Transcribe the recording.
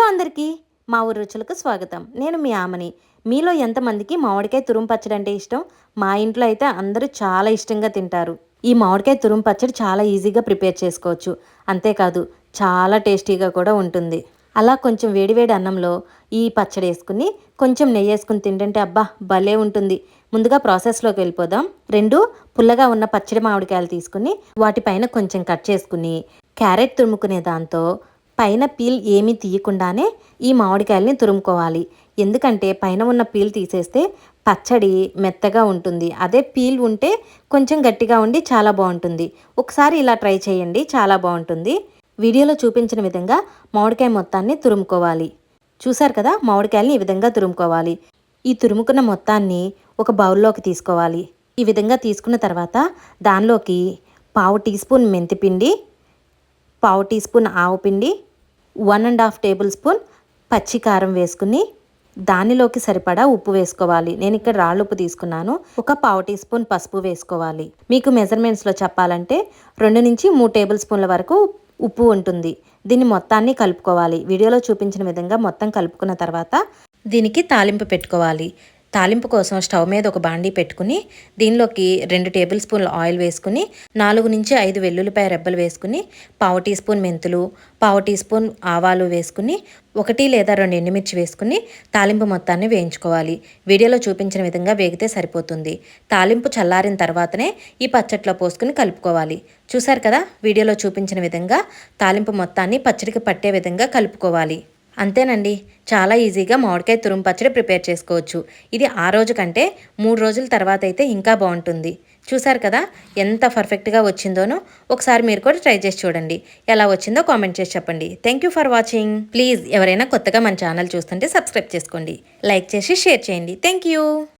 Hello అందరికీ మా ఊరు రుచులకు స్వాగతం. నేను మీ ఆమని. మీలో ఎంతమందికి మామిడికాయ తురుము పచ్చడి అంటే ఇష్టం? మా ఇంట్లో అయితే అందరూ చాలా ఇష్టంగా తింటారు. ఈ మామిడికాయ తురుము పచ్చడి చాలా ఈజీగా ప్రిపేర్ చేసుకోవచ్చు. అంతేకాదు చాలా టేస్టీగా కూడా ఉంటుంది. అలా కొంచెం వేడివేడి అన్నంలో ఈ పచ్చడి వేసుకుని కొంచెం నెయ్యి వేసుకుని తింటుంటే అబ్బా భలే ఉంటుంది. ముందుగా ప్రాసెస్లోకి వెళ్ళిపోదాం. రెండు పుల్లగా ఉన్న పచ్చడి మామిడికాయలు తీసుకుని వాటిపైన కొంచెం కట్ చేసుకుని క్యారెట్ తురుముకునే దాంతో పైన పీల్ ఏమీ తీయకుండానే ఈ మామిడికాయల్ని తురుముకోవాలి. ఎందుకంటే పైన ఉన్న పీల్ తీసేస్తే పచ్చడి మెత్తగా ఉంటుంది. అదే పీల్ ఉంటే కొంచెం గట్టిగా ఉండి చాలా బాగుంటుంది. ఒకసారి ఇలా ట్రై చేయండి చాలా బాగుంటుంది. వీడియోలో చూపించిన విధంగా మామిడికాయ మొత్తాన్ని తురుముకోవాలి. చూసారు కదా మామిడికాయల్ని ఈ విధంగా తురుముకోవాలి. ఈ తురుముకున్న మొత్తాన్ని ఒక బౌల్లోకి తీసుకోవాలి. ఈ విధంగా తీసుకున్న తర్వాత దానిలోకి పావు టీ స్పూన్ మెంతిపిండి పావు టీ స్పూన్ ఆవు పిండి one and half tablespoon పచ్చి కారం వేసుకుని దానిలోకి సరిపడా ఉప్పు వేసుకోవాలి. నేను ఇక్కడ రాళ్ళు ఉప్పు తీసుకున్నాను. ఒక పావు టీ స్పూన్ పసుపు వేసుకోవాలి. మీకు మెజర్మెంట్స్లో చెప్పాలంటే రెండు నుంచి మూడు టేబుల్ స్పూన్ల వరకు ఉప్పు ఉంటుంది. దీన్ని మొత్తాన్ని కలుపుకోవాలి. వీడియోలో చూపించిన విధంగా మొత్తం కలుపుకున్న తర్వాత దీనికి తాలింపు పెట్టుకోవాలి. తాలింపు కోసం స్టవ్ మీద ఒక బాండీ పెట్టుకుని దీనిలోకి రెండు టేబుల్ స్పూన్ల ఆయిల్ వేసుకుని నాలుగు నుంచి ఐదు వెల్లుల్లిపాయ రెబ్బలు వేసుకుని పావు టీ స్పూన్ మెంతులు పావు టీ స్పూన్ ఆవాలు వేసుకుని ఒకటి లేదా రెండు ఎండుమిర్చి వేసుకుని తాలింపు మొత్తాన్ని వేయించుకోవాలి. వీడియోలో చూపించిన విధంగా వేగితే సరిపోతుంది. తాలింపు చల్లారిన తర్వాతనే ఈ పచ్చట్లో పోసుకుని కలుపుకోవాలి. చూశారు కదా? వీడియోలో చూపించిన విధంగా తాలింపు మొత్తాన్ని పచ్చడికి పట్టే విధంగా కలుపుకోవాలి. అంతేనండి. చాలా ఈజీగా మామిడికాయ తురుము పచ్చడి ప్రిపేర్ చేసుకోవచ్చు. ఇది ఆ రోజు కంటే మూడు రోజుల తర్వాత అయితే ఇంకా బాగుంటుంది. చూసారు కదా? ఎంత పర్ఫెక్ట్గా వచ్చిందోనో ఒకసారి మీరు కూడా ట్రై చేసి చూడండి. ఎలా వచ్చిందో కామెంట్ చేసి చెప్పండి. Thank you for watching please ఎవరైనా కొత్తగా మన ఛానల్ చూస్తుంటే సబ్స్క్రైబ్ చేసుకోండి. లైక్ చేసి షేర్ చేయండి. Thank you